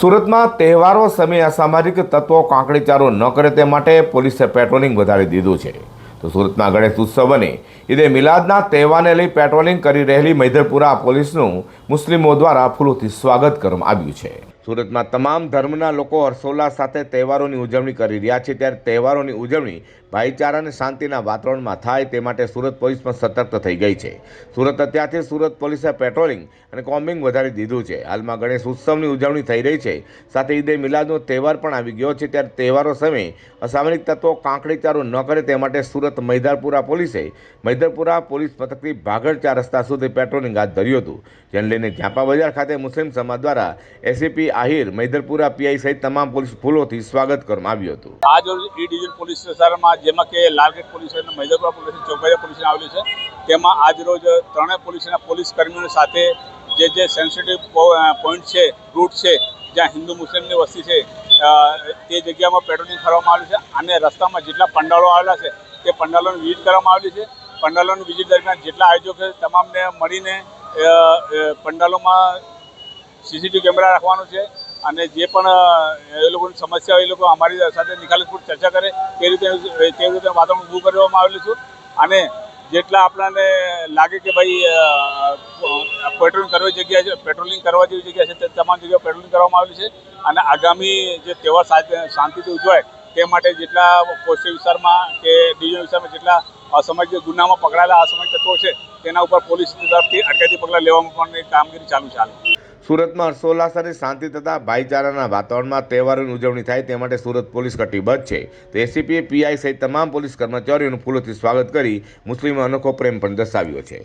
સુરતમાં તહેવારો, સમયે, અસામાજિક તત્વો, કાંકડીચારો ન કરે તે માટે પોલીસે પેટ્રોલિંગ વધારી દીધું છે. તો સુરતમાં ગણેશ ઉત્સવ અને ઈદે મિલાદના તહેવારને લઈ પેટ્રોલિંગ કરી રહેલી મૈધરપુરા પોલીસનું મુસ્લિમો દ્વારા ફૂલોથી સ્વાગત કરવામાં આવ્યું છે. સુરતમાં તમામ ધર્મના લોકો હર્ષોલ્લાસ સાથે તહેવારોની ઉજવણી કરી રહ્યા છે. ત્યારે તહેવારોની ઉજવણી ભાઈચારા અને શાંતિના વાતાવરણમાં થાય તે માટે સુરત પોલીસ પણ સતર્ક થઈ ગઈ છે. સુરત અત્યારથી સુરત પોલીસે પેટ્રોલિંગ અને કોમ્બિંગ વધારી દીધું છે. હાલમાં ગણેશ ઉત્સવની ઉજવણી થઈ રહી છે. સાથે ઈદે મિલાદનો તહેવાર પણ આવી ગયો છે. ત્યારે તહેવારો સમયે અસામરિક તત્વો કાંકડીચારો ન કરે તે માટે સુરત મૈદારપુરા પોલીસે મૈદરપુરા પોલીસ મથકથી ભાગળચા રસ્તા સુધી પેટ્રોલિંગ હાથ ધર્યું હતું. જેને લઈને ઝાંપા બજાર ખાતે મુસ્લિમ સમાજ દ્વારા એસીપી આહિર મૈદરપુરા પીઆઈ સહિત તમામ પોલીસ ફૂલોથી સ્વાગત કરવામાં આવ્યું હતું. આજ રોજ ઈ ડિવિઝન પોલીસ સ્ટેશનમાં જેમાં કે લાલગેટ પોલીસ અને મૈદરપુરા પોલીસ ચોકડીયા પોલીસ આવેલી છે, તેમાં આજ રોજ ત્રણેય પોલીસના પોલીસ કર્મીઓની સાથે જે જે સેન્સિટિવ પોઈન્ટ છે રૂટ છે, જ્યાં હિન્દુ મુસ્લિમની વસ્તી છે તે જગ્યામાં પેટ્રોલિંગ કરવામાં આવ્યું છે અને રસ્તામાં જેટલા પંડાળો આવેલા છે, તે પંડાલોની વિઝિટ કરવામાં આવેલી છે. પંડાલોની વિઝિટ દરમિયાન જેટલા આયોજકો તમામને મળીને પંડાલોમાં સીસીટીવી કેમેરા રાખવાનું છે અને જે પણ એ લોકોની સમસ્યા હોય એ લોકો અમારી સાથે નિખાલસપૂર્વક ચર્ચા કરે તે રીતે તે રીતે વાતાવરણ ઊભું કરવામાં આવેલું છે. અને જેટલા આપણાને લાગે કે ભાઈ પેટ્રોલિંગ કરવી જગ્યા છે, પેટ્રોલિંગ કરવા જેવી જગ્યા છે, તે તમામ જગ્યાએ પેટ્રોલિંગ કરવામાં આવેલી છે. અને આગામી જે તહેવાર શાંતિથી ઉજવાય તે માટે જેટલા પોસ્ટ વિસ્તારમાં કે ડિવિઝન વિસ્તારમાં જેટલા અસામાજિક ગુનામાં પકડાયેલા અસામાજિક તત્વો છે, તેના ઉપર પોલીસ તરફથી અટકાયતી પગલાં લેવામાં પણ કામગીરી ચાલુ હાલ. સુરતમાં હર્ષોલ્લાસ શાંતિ તથા ભાઈચારાના વાતાવરણમાં તહેવારોની ઉજવણી થાય તે માટે સુરત પોલીસ કટિબદ્ધ છે. તો એસીપીએ પીઆઈ સહિત તમામ પોલીસ કર્મચારીઓનું ફૂલોથી સ્વાગત કરી મુસ્લિમો અનોખો પ્રેમ પણ દર્શાવ્યો છે.